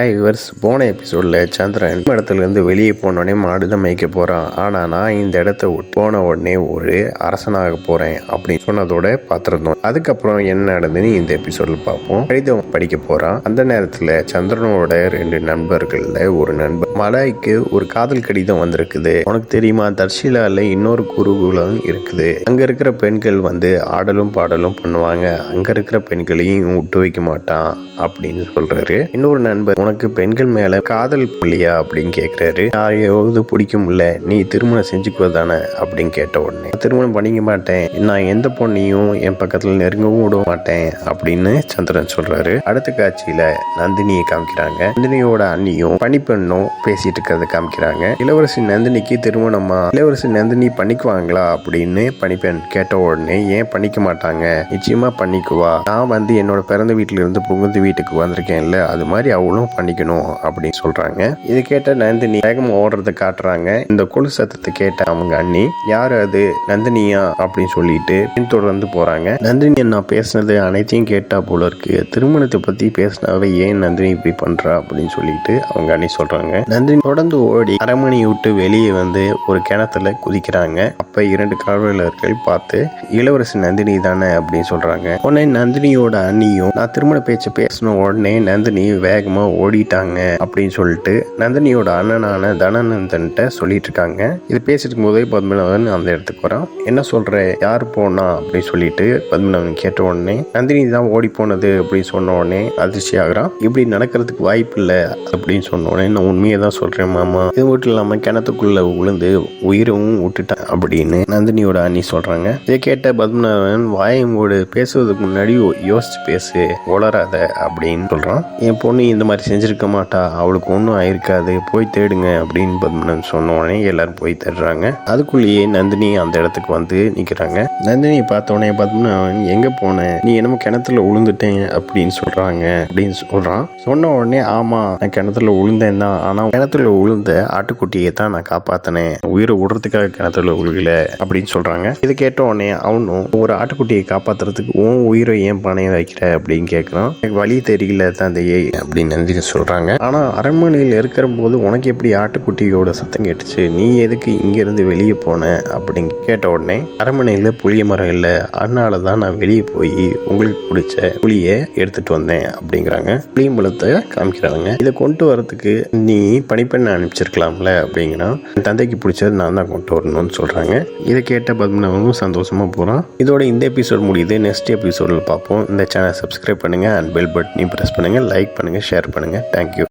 ஐவர்ஸ் போன எபிசோடில் சந்திரன் இடத்துலேருந்து வெளியே போனோடனே மாடு தான் மேய்க்க போகிறான் ஆனால் நான் இந்த இடத்த விட்டு போன உடனே ஒரு அரசனாக போகிறேன் அப்படின்னு சொன்னதோட பார்த்துருந்தோம். அதுக்கப்புறம் என்ன நடந்துன்னு இந்த எபிசோடில் பார்ப்போம். கடிதம் படிக்க போகிறான் அந்த நேரத்தில் சந்திரனோட ரெண்டு நண்பர்களில் ஒரு நண்பர் மலாய்க்கு ஒரு காதல் கடிதம் வந்திருக்குது. உனக்கு தெரியுமா? தர்ஷிலாவில் இன்னொரு குருகுலம் இருக்குது. அங்கே இருக்கிற பெண்கள் வந்து ஆடலும் பாடலும் பண்ணுவாங்க. அங்கே இருக்கிற பெண்களையும் விட்டு வைக்க மாட்டான் அப்படின்னு சொல்றாரு. இன்னொரு நண்பர் உனக்கு பெண்கள் மேல காதல் இல்லையா அப்படின்னு கேட்குறாரு யாரையாவது பிடிக்கும்ல நீ திருமணம் செஞ்சுக்குவதானே அப்படின்னு கேட்ட உடனே திருமணம் பண்ணிக்க மாட்டேன். நான் எந்த பொண்ணையும் என் பக்கத்தில் நெருங்கவும் விட மாட்டேன் அப்படின்னு சந்திரன் சொல்றாரு. அடுத்த காட்சியில நந்தினியை காமிக்கிறாங்க. நந்தினியோட அண்ணியும் பனிப்பெண்ணும் பேசிட்டு இருக்கிறத காமிக்கிறாங்க. இளவரசி நந்தினிக்கு திருமணமா? இளவரசி நந்தினி பண்ணிக்குவாங்களா அப்படின்னு பனிப்பெண் கேட்ட உடனே ஏன் பண்ணிக்க மாட்டாங்க? நிச்சயமா பண்ணிக்குவா. நான் வந்து என்னோட பிறந்த வீட்டுல இருந்து புகுந்து வீட்டுக்கு வந்திருக்கேன்ல. அது மாதிரி அவளும் பண்ணிக்கணும் அப்படின்னு சொல்றாங்க. இது கேட்ட நந்தினி வேகம் ஓடுறதை காட்டுறாங்க. இந்த கொலு சத்தத்தை கேட்ட அவங்க அண்ணி யார் அது? நந்தினியா? அப்படின்னு சொல்லிட்டு பின்தொடர்ந்து போறாங்க. நந்தினி நான் பேசுனது அனைத்தையும் கேட்டா போல இருக்கு. திருமணத்தை பத்தி பேசினாவே ஏன் நந்தினி இப்படி பண்றா அப்படின்னு சொல்லிட்டு அவங்க அண்ணி சொல்றாங்க. நந்தினி தொடர்ந்து ஓடி அரண்மனை விட்டு வெளியே வந்து ஒரு கிணத்துல குதிக்கிறாங்க. அப்ப இரண்டு காவலர்கள் பார்த்து இளவரசி நந்தினி தானே? அப்படின்னு சொல்றாங்க. உடனே நந்தினியோட அண்ணியும் நான் திருமண பேச்சு பேசின உடனே நந்தினி வேகமா ஓடிட்டாங்க அப்படின்னு சொல்லிட்டு நந்தினியோட அண்ணனான தனநந்தன்ட்ட சொல்லிட்டு இருக்காங்க இது பேசிட்டு போதே பத்மநாதன் அந்த இடத்துக்கு வரான். என்ன சொல்ற? யார் போனா? அப்படின்னு சொல்லிட்டு பத்மநாதன் கேட்ட உடனே நந்தினி தான் ஓடி போனது அப்படின்னு சொன்ன உடனே அதிர்ச்சி ஆகிறான். இப்படி நடக்கிறதுக்கு வாய்ப்பு இல்லை அப்படின்னு சொன்ன உடனே நான் உண்மையை தான் சொல்றேன் மாமா. இது மட்டும் இல்லாம கிணத்துக்குள்ள விழுந்து உயிரும் விட்டுட்டான் அப்படின்னு நந்தினியோட அண்ணி சொல்றாங்க. இதை கேட்ட பத்மநாதன் வாயமோடு பேசுவதுக்கு முன்னாடி யோசிச்சு பேசு உளராத அப்படின்னு சொல்றான். என் பொண்ணு இந்த மாதிரி செஞ்சிருக்க மாட்டா. அவளுக்கு ஒன்றும் ஆயிருக்காது. போய் தேடுங்க அப்படின்னு பத்மநாபன் சொன்ன உடனே எல்லாரும் போய் தேடுறாங்க. அதுக்குள்ளேயே நந்தினி அந்த இடத்துக்கு வந்து நிற்கிறாங்க நந்தினியை பார்த்த உடனே பத்மநாபன் எங்கே போனேன் நீ என்னமோ கிணத்துல உளுந்துட்டேன் அப்படின்னு சொல்கிறாங்க அப்படின்னு சொல்கிறான் சொன்ன உடனே ஆமாம் நான் கிணத்துல விழுந்தேன் தான். ஆனால் கிணத்துல உளுந்த ஆட்டுக்குட்டியை தான் நான் காப்பாத்தினேன். உயிரை விடுறதுக்காக கிணத்துல உழுகல அப்படின்னு சொல்கிறாங்க இதை கேட்ட உடனே அவனும் ஒரு ஆட்டுக்குட்டியை காப்பாத்துறதுக்கு உன் உயிரை ஏன் பணைய வைக்கிற? அப்படின்னு கேட்குறான் எனக்கு வழி தெரியல தான் தந்தையே அப்படின்னு நந்தினி சொல்கிறாங்க ஆனால் அரண்மனையில் இருக்கிற போது உனக்கு எப்படி ஆட்டுக்குட்டியோட சத்தம் கேட்டுச்சு? நீ எதுக்கு இங்கேருந்து வெளியே போன? அப்படின்னு கேட்ட உடனே அரண்மனையில் புளிய மரம் இல்லை அதனால தான் நான் வெளியே போய் உங்களுக்கு பிடிச்ச புளியை எடுத்துட்டு வந்தேன் அப்படிங்கிறாங்க. புளியம்பழத்தை காமிக்கிறாங்க. இதை கொண்டு வரதுக்கு நீ பணிப்பெண்ணை அனுப்பிச்சிருக்கலாம்ல அப்படிங்கிறா என் தந்தைக்கு பிடிச்சது நான் தான் கொண்டு வரணும்னு சொல்கிறாங்க இதை கேட்ட பத்மநாபனும் சந்தோஷமாக போகிறான் இதோட இந்த எபிசோட் முடியுது. நெக்ஸ்ட் எபிசோடில் பார்ப்போம். இந்த சேனல் சப்ஸ்கிரைப் பண்ணுங்க அண்ட் பெல் பட்டனையும் ப்ரெஸ் பண்ணுங்க. லைக் பண்ணுங்கள் ஷேர் பண்ணுங்கள் தேங்க்யூ